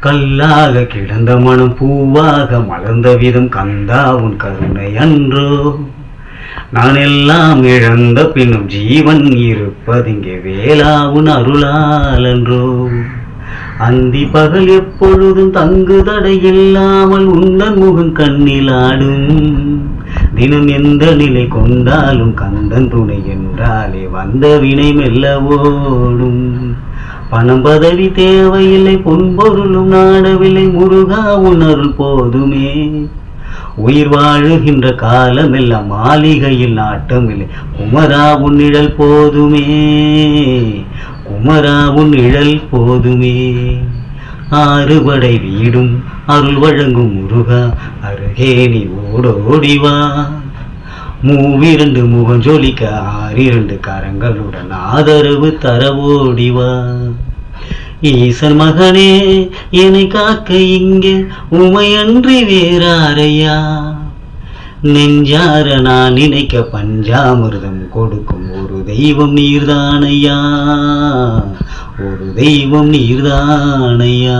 கல்லாக கிடந்த மனம் பூவாக மலர்ந்த விதம் கந்தா உன் கருணை அன்றோ. நான் எல்லாம் இழந்த பின்னும் ஜீவன் இருப்பதிங்கே வேளா உன் அருளால் அந்தி பகல் எப்பொழுதும் தங்கு தடை இல்லாமல் உந்தன் முகம் கண்ணில் ஆடும். தினம் எந்த நிலை கொண்டாலும் கந்தன் துணை என்றாலே வந்த வினை மெல்ல ஓடும். பணம் பதவி தேவையில்லை பொன்பொருளும் நாடவில்லை முருகா உணருள் போதுமே. உயிர் வாழுகின்ற காலமெல்லாம் மாளிகையில் நாட்டமில்லை குமரா உன் நிழல் போதுமே. குமரா உன் நிழல் போதுமே. ஆறுபடை வீடும் அருள் வழங்கும் முருகா அருகே நீ ஓடோடிவா மூவிரண்டு முகஞ்சொலிக்க ஆறிரண்டு கரங்களுடன் ஆதரவு தர ஓடிவா ஈசன் மகனே என்னை காக்க இங்கே உமையன்றி வேறாரையா? நெஞ்சார நான் நினைக்க பஞ்சாமிர்தம் கொடுக்கும் ஒரு தெய்வம் நீர்தானையா? ஒரு தெய்வம் நீர்தானையா?